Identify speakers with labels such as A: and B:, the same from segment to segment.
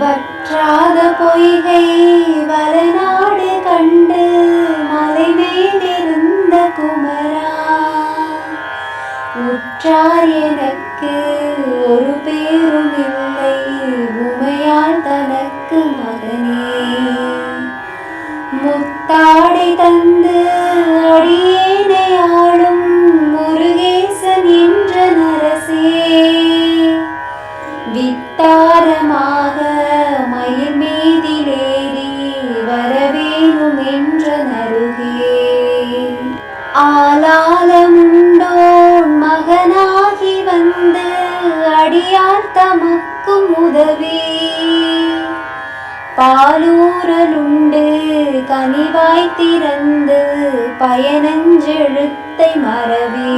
A: வற்றாத பொய்கை வலநாடு கண்டு மலை மேலிருந்த குமரா உற்றார் எனக்கு ஒரு பேரும் இல்லை உமையால் தனக்கு மகனே. பாலூரலுண்டு கனிவாய் திறந்து பயனஞ்செழுத்தை மறவே.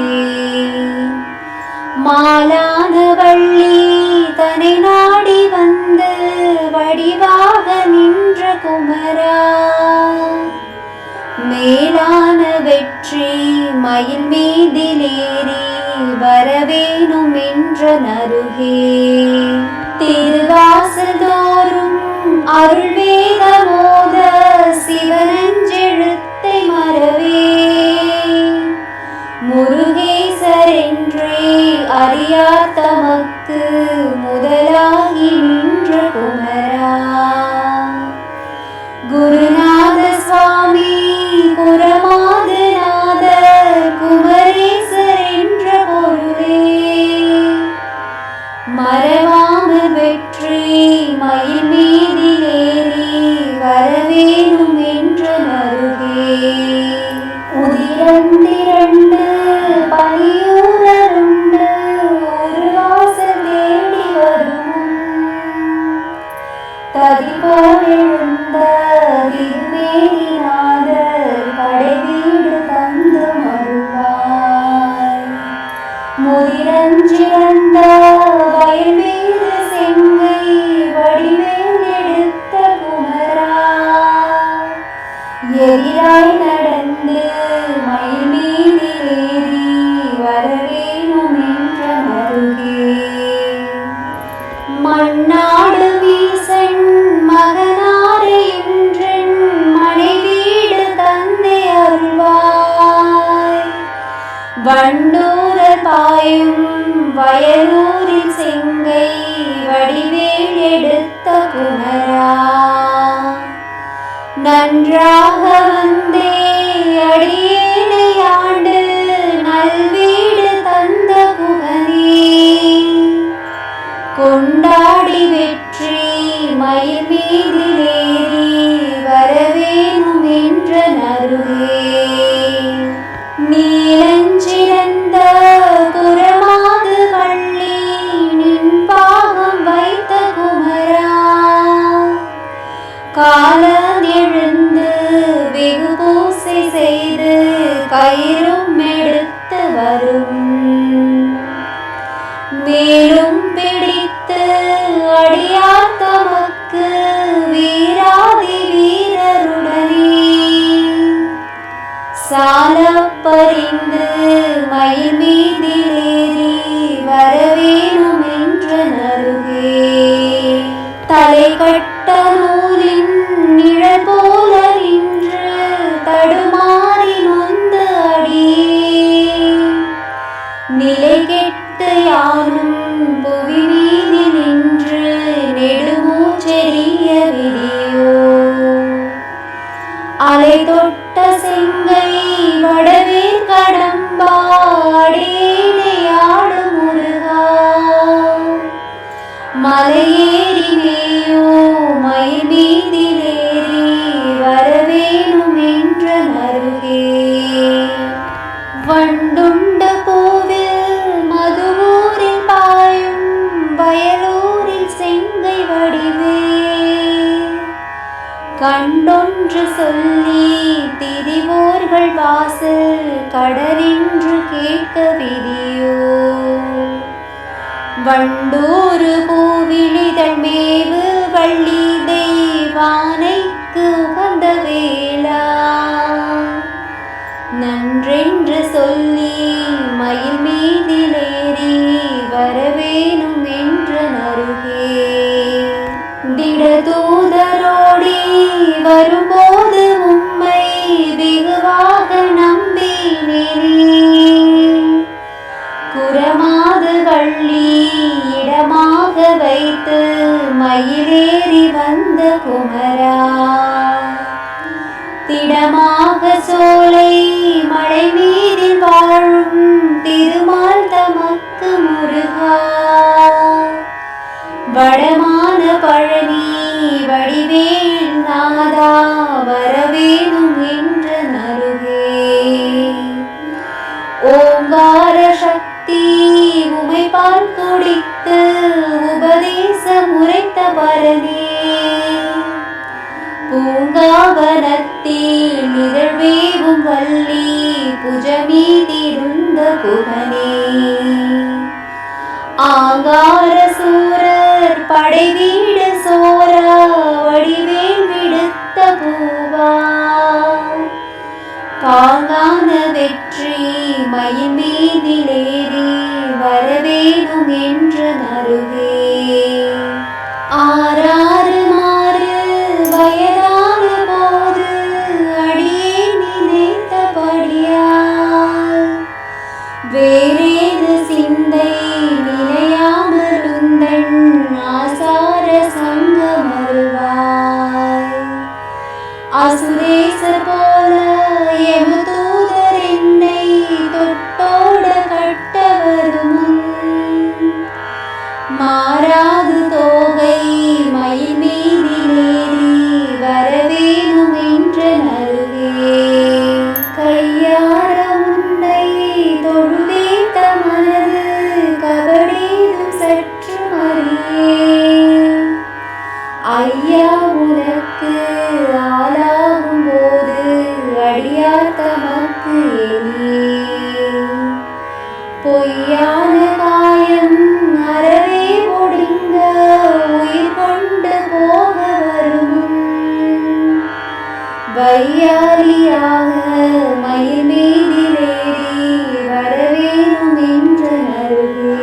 A: மாலான வள்ளி தனை நாடி வந்து வடிவாக நின்ற குமரா. மேலான வெற்றி மயில் மீதிலேறி வரவேணும் என்ற நருகே. திருவாசல் അവരുടെ ததி போல் படைவீடு தந்து மருவாய் முதிரஞ்சிறந்த வயல் செங்கை வடிவேல் எடுத்த குமரா. எதிராய் வண்டூரல் வயலூரில் செங்கை வடிவேல் எடுத்த குமரா நன்றாக வந்தே காலம் வெகு பூசை செய்து கயிறும் எடுத்து வரும். மேலும் பிடித்து அடியார் தமக்கு வீராதி வீரருடனே. சால பறிந்து மயில் மீதில் തൊട്ട கண்டொன்று சொல்லி திரிவோர்கள் வாசல் கடரென்று கேட்க விதியோ? வண்டூரு பூவிழிதழ் மேவு வள்ளி தெய்வான இடமாக சோலை மலை மீதில் வாழும் திரு பூங்காவனத்தே நிகழ்வேவும் வள்ளி புஜமீதிருந்த புகனே ஆங்கார சூரர் படைவீடு சோர வடிவேல் விடுத்த பூவா. பாங்கான வெற்றி மயின் அசுரேச போல யமதூதர் என்னை தொட்டோட கட்டவரும் மாறாது வையாலியாக மயில் மீதி வேடி வரவேணும் என்று அருகே